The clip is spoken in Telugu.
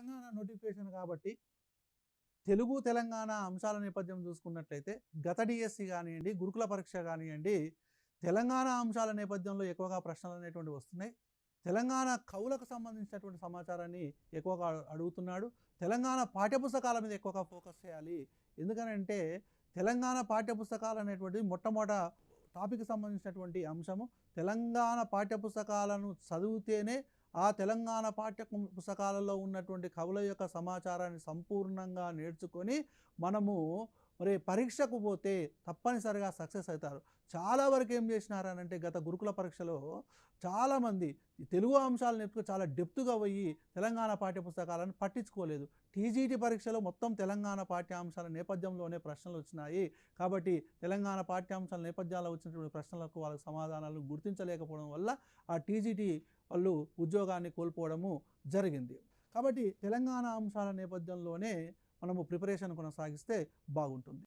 తెలంగాణ నోటిఫికేషన్ కాబట్టి తెలుగు తెలంగాణ అంశాల నేపథ్యం చూసుకున్నట్లయితే గత డిఎస్సి కానివ్వండి గురుకుల పరీక్ష కానివ్వండి తెలంగాణ అంశాల నేపథ్యంలో ఎక్కువగా ప్రశ్నలు అనేటువంటి వస్తున్నాయి. తెలంగాణ కవులకు సంబంధించినటువంటి సమాచారాన్ని ఎక్కువగా అడుగుతున్నాడు. తెలంగాణ పాఠ్యపుస్తకాల మీద ఎక్కువగా ఫోకస్ చేయాలి. ఎందుకనంటే తెలంగాణ పాఠ్యపుస్తకాలు అనేటువంటిది మొట్టమొదట టాపిక్ సంబంధించినటువంటి అంశము. తెలంగాణ పాఠ్యపుస్తకాలను చదివితేనే ఆ తెలంగాణ పాఠ్య పుస్తకాలలో ఉన్నటువంటి కవుల యొక్క సమాచారాన్ని సంపూర్ణంగా నేర్చుకొని మనము మరి పరీక్షకు పోతే తప్పనిసరిగా సక్సెస్ అవుతారు. చాలా వరకు ఏం చేసినారనంటే గత గురుకుల పరీక్షలో చాలామంది ఈ తెలుగు అంశాలు నేర్చుకుని చాలా డెప్త్గా పోయి తెలంగాణ పాఠ్యపుస్తకాలను పట్టించుకోలేదు. టీజీటీ పరీక్షలో మొత్తం తెలంగాణ పాఠ్యాంశాల నేపథ్యంలోనే ప్రశ్నలు వచ్చినాయి. కాబట్టి తెలంగాణ పాఠ్యాంశాల నేపథ్యాల్లో వచ్చినటువంటి ప్రశ్నలకు వాళ్ళకి సమాధానాలు గుర్తించలేకపోవడం వల్ల ఆ టీజీటీ వాళ్ళు ఉద్యోగాన్ని కోల్పోవడము జరిగింది. కాబట్టి తెలంగాణ అంశాల నేపథ్యంలోనే మనము ప్రిపరేషన్ కొనసాగిస్తే బాగుంటుంది.